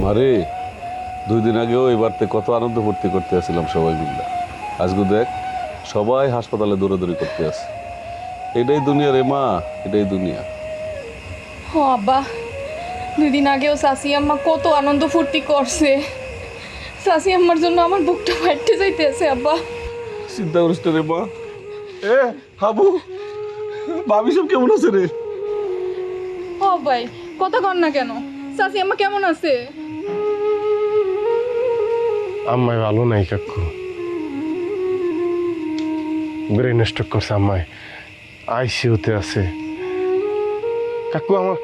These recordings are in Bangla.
মারে দুই দিন আগেও এবারতে কত আনন্দ ফুর্তি করতে আসছিলাম সবাই মিলে আজকে দেখ সবাই হাসপাতালে দৌড়াদৌড়ি করতে আছে এটাই দুনিয়া রে মা এটাই দুনিয়া। ও আব্বা দুই দিন আগেও শাসি আম্মা কত আনন্দ ফুর্তি করছে। শাসি আম্মার জন্য আমার বুকটা ফাটতে যাইতেছে আব্বা। চিন্তা করিস না রে মা। এ হাবু ভাবি সব কেমন আছে রে? ও ভাই কথা কর না কেন? শাসি আম্মা কেমন আছে? আম্মাই ভালো নাই কাকু। ব্রেন স্ট্রোক করছে আম্মাই। আইসিউতে আছে। কাকু আমার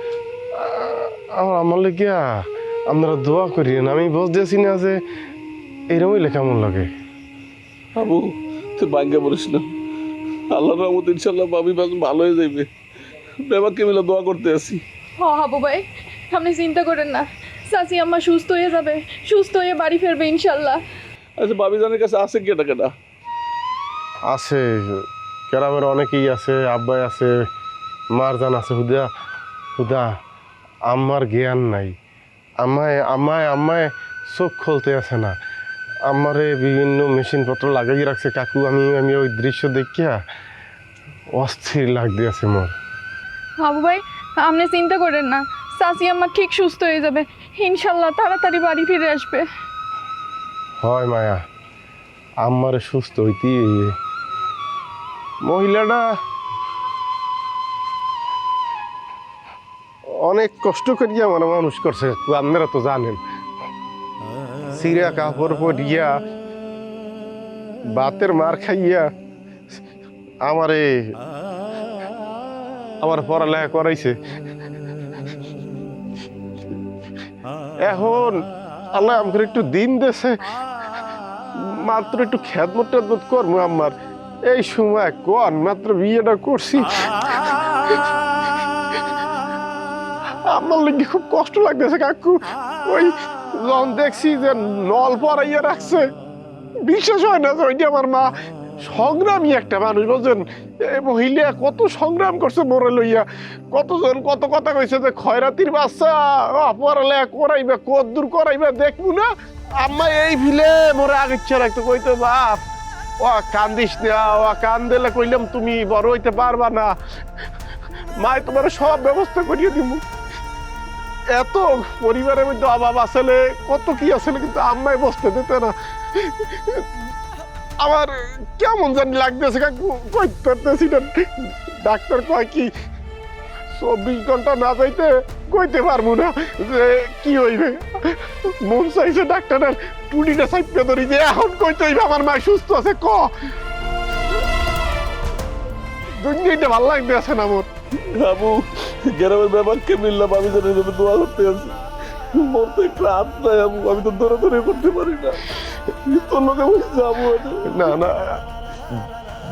আমার আমার লেগিয়া আপনারা দোয়া করিয়েন আমি বুঝতেছি না যে এইরকমই লেখা আমার লাগে? হাবু তুই ভাগ্যে বলিস না। আল্লাহ রহমত ইনশাল্লাহ ভাবি ভালো হয়ে যাইবে। বেবাকে মিলে দোয়া করতে আসি। হ হাবু ভাই আপনি চিন্তা করেন না। শাসি আম্মা সুস্থ হয়ে যাবে সুস্থ হয়ে বাড়ি ফিরবে ইনশাল্লাহ। আচ্ছা ভাবি জানের কাছে আছে কেটা কেটা আছে গ্রামের অনেকেই আছে আব্বাই আছে মারজান আছে হুদা হুদা আমার জ্ঞান নাই। আমায় আমায় আমায় চোখ খুলতে আছে না। আমারে বিভিন্ন মেশিনপত্র লাগাই রাখছে। কাকু আমি আমি ওই দৃশ্য দেখিয়া অস্থির লাগতে আছে মোর। হাবু ভাই আপনি চিন্তা করেন না। শাসি আমার ঠিক সুস্থ হয়ে যাবে। ইনশাল্লাহ তাড়াতাড়ি বাড়ি ফিরে আসবে। হয় মায়া আমার সুস্থ হইতে মহিলাটা অনেক কষ্ট করিয়া মানে মানুষ করছে আপনারা তো জানেন। সিরা কাপড় পরিয়া, বাতের মার খাইয়া আমারে, আমার পড়ালেখা করাইছে। এখন আল্লাহ আমাকে একটু দিন দেশে মাত্র একটু খেদমত টেদমত করব আমার। এই সময় কন? মাত্র বিয়েটা করছি। আমার লিগে খুব কষ্ট লাগতেছে কাকু। ওই যখন দেখছি যে নল পরাইয়া রাখছে, বিশ্বাস হয় না যে ওইটা আমার মা সংগ্রামী একটা মানুষ বলছেন মহিলা কত সংগ্রাম করছে মোরে লইয়া। কতজন কত কথা কইছে যে খয়রাতির বাচ্চা পড়ালে করাইবে কত দূর করাইবে, দেখব না? আম্মা, এই ভিলে মোরে আগে ইচ্ছা রাখতে কইতো, বাপ, ও কান্দিস না, ও কান দিলে কইলাম তুমি বড় হইতে পারবা না। মায়, তোমার সব ব্যবস্থা করিয়ে দিব এত পরিবারের মধ্যে অভাব আসলে কত কি আসলে কিন্তু আম্মাই বসতে দিতে না। আমার কেমন জানি লাগতেছে কাকু কইতে পারতেছি না। ডাক্তার কয় কি, চব্বিশ ঘণ্টা না যাইতে কইতে পারব না যে কি হইবে। মন চাইছে ডাক্তারের টুলিটা সাইপে ধরি যে এখন কইতে হইবে আমার মা সুস্থ আছে, ক। দুনিয়াটা ভালো লাগতে আছে না মোর। হাবু গ্রামের ব্যাপারকে মিললাম আমি জানি দোয়া করতে আছি। মোর তো একটু হাত নাই আবু আমি তো ধরে ধরে করতে পারি না। তোর লোকে বসে যাব না না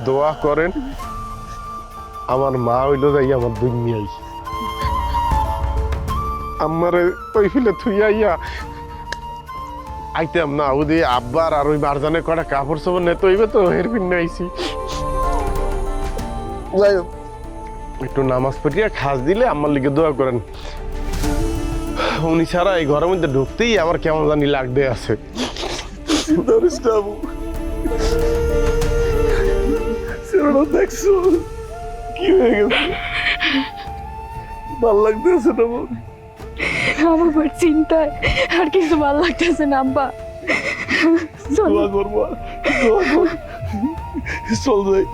দোয়া করেন আমার মা হইল যাই আমার দুনিয়াই আমারে ওই ফিলে থুইয়া আইতাম না ওদি আব্বার আর ওই বারজানে কটা কাপড় চোপড় নেতে হইবে তো হের পিন আইছি। যাই হোক, একটু নামাজ পড়িয়া খাস দিলে আমার লিগে দোয়া করেন। উনি ছাড়া এই ঘরের মধ্যে ঢুকতেই আমার কেমন জানি লাগতে আছে। ধরিস না আবু দেখছ? কি হয়ে গেছে? ভালো লাগতেছে না আমার বড় চিন্তায় আর কিছু ভালো লাগতেছে না আব্বা। চল করব। চল যাই।